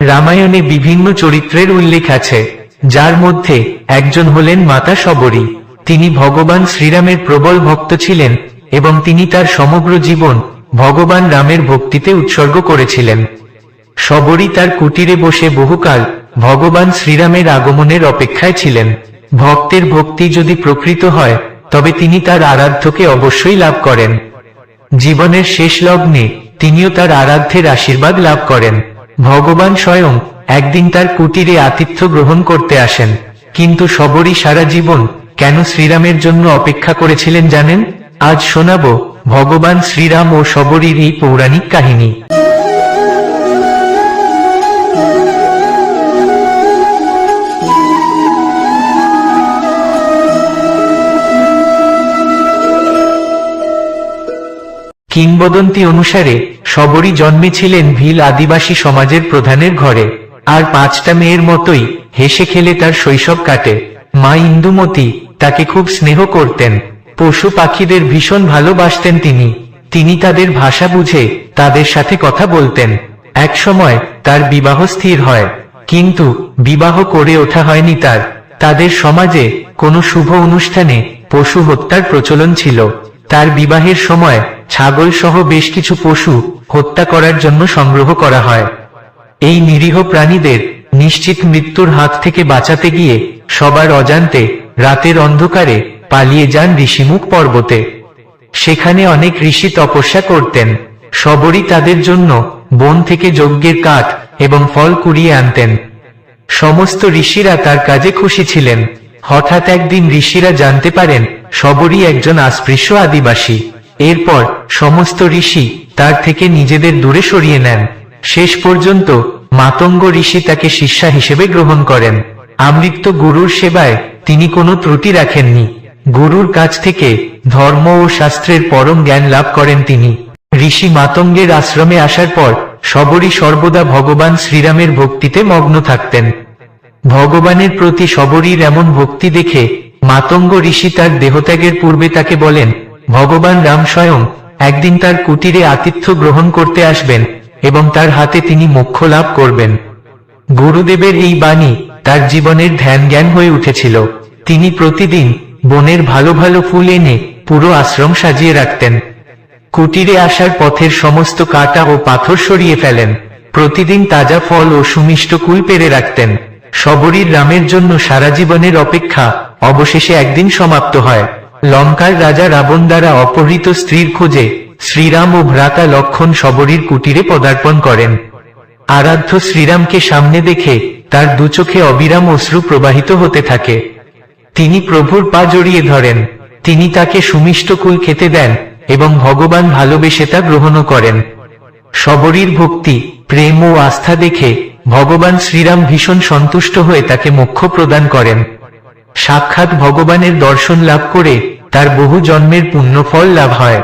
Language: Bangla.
রামায়ণে বিভিন্ন চরিত্রের উল্লেখ আছে, যার মধ্যে একজন হলেন মাতা শবরী। তিনি ভগবান শ্রীরামের প্রবল ভক্ত ছিলেন এবং তিনি তার সমগ্র জীবন ভগবান রামের ভক্তিতে উৎসর্গ করেছিলেন। শবরী তার কুটিরে বসে বহুকাল ভগবান শ্রীরামের আগমনের অপেক্ষায় ছিলেন। ভক্তের ভক্তি যদি প্রকৃত হয়, তবে তিনি তার আরাধ্যকে অবশ্যই লাভ করেন। জীবনের শেষ লগ্নে তিনিও তার আরাধ্যের আশীর্বাদ লাভ করেন। ভগবান স্বয়ং একদিন তার কুটিরে আতিথ্য গ্রহণ করতে আসেন। কিন্তু সবরই সারা জীবন কেন শ্রীরামের জন্য অপেক্ষা করেছিলেন জানেন? আজ শোনাব ভগবান শ্রীরাম ও সবরীর এই পৌরাণিক কাহিনী। কিংবদন্তি অনুসারে, সবরই জন্মেছিলেন ভিল আদিবাসী সমাজের প্রধানের ঘরে। আর পাঁচটা মেয়ের মতোই হেসে খেলে তার শৈশব কাটে। মা ইন্দুমতি তাকে খুব স্নেহ করতেন। পশু পাখিদের ভীষণ ভালোবাসতেন তিনি। তিনি তাদের ভাষা বুঝে তাদের সাথে কথা বলতেন। এক সময় তার বিবাহ স্থির হয়। কিন্তু বিবাহ করে ওঠা হয়নি তার। তাদের সমাজে কোনো শুভ অনুষ্ঠানে পশু হত্যার প্রচলন ছিল। তার বিবাহের সময় ছাগল সহ বেশ কিছু পশু হত্যা করার জন্য সংগ্রহ করা হয়। এই নিরীহ প্রাণীদের নিশ্চিত মৃত্যুর হাত থেকে বাঁচাতে গিয়ে সবার অজান্তে রাতের অন্ধকারে পালিয়ে যান ঋষিমুখ পর্বতে। সেখানে অনেক ঋষি তপস্যা করতেন। সবরই তাদের জন্য বন থেকে যজ্ঞের কাঠ এবং ফল কুড়িয়ে আনতেন। সমস্ত ঋষিরা তার কাজে খুশি ছিলেন। হঠাৎ একদিন ঋষিরা জানতে পারেন সবরই একজন আস্পৃশ্য আদিবাসী। এরপর সমস্ত ঋষি তার থেকে নিজেদের দূরে সরিয়ে নেন। শেষ পর্যন্ত মাতঙ্গ ঋষি তাকে শিষ্যা হিসেবে গ্রহণ করেন। আমৃত্য গুরুর সেবায় তিনি কোনো ত্রুটি রাখেননি। গুরুর কাছ থেকে ধর্ম ও শাস্ত্রের পরম জ্ঞান লাভ করেন তিনি। ঋষি মাতঙ্গের আশ্রমে আসার পর সবরই সর্বদা ভগবান শ্রীরামের ভক্তিতে মগ্ন থাকতেন। ভগবানের প্রতি সবরীর এমন ভক্তি দেখে মাতঙ্গ ঋষি তার দেহত্যাগের পূর্বে তাকে বলেন, ভগবান রাম স্বয়ং একদিন তার কুটিরে আতিথ্য গ্রহণ করতে আসবেন এবং তার হাতে তিনি মোক্ষ লাভ করবেন। গুরুদেবের এই বাণী তার জীবনের ধ্যান জ্ঞান হয়ে উঠেছিল। তিনি প্রতিদিন বনের ভালো ভালো ফুল এনে পুরো আশ্রম সাজিয়ে রাখতেন। কুটিরে আসার পথের সমস্ত কাটা ও পাথর সরিয়ে ফেলেন। প্রতিদিন তাজা ফল ও সুমিষ্ট কুল পেরে রাখতেন। সবরীর রামের জন্য সারা জীবনের অপেক্ষা অবশেষে একদিন সমাপ্ত হয়। লঙ্কার রাজা রাবণ দ্বারা অপহৃত স্ত্রীর খোঁজে শ্রীরাম ও ভ্রাতা লক্ষণ সবরীর কুটিরে পদার্পণ করেন। আরাধ্য শ্রীরামকে সামনে দেখে তার দুচোখে অবিরাম অশ্রু প্রবাহিত হতে থাকে। তিনি প্রভুর পা জড়িয়ে ধরেন। তিনি তাকে সুমিষ্ট কুল খেতে দেন এবং ভগবান ভালোবেসে তা গ্রহণও করেন। সবরীর ভক্তি, প্রেম ও আস্থা দেখে ভগবান শ্রীরাম ভীষণ সন্তুষ্ট হয়ে তাকে মোক্ষ প্রদান করেন। সাক্ষাৎ ভগবানের দর্শন লাভ করে তার বহু জন্মের পুণ্যফল লাভ হয়।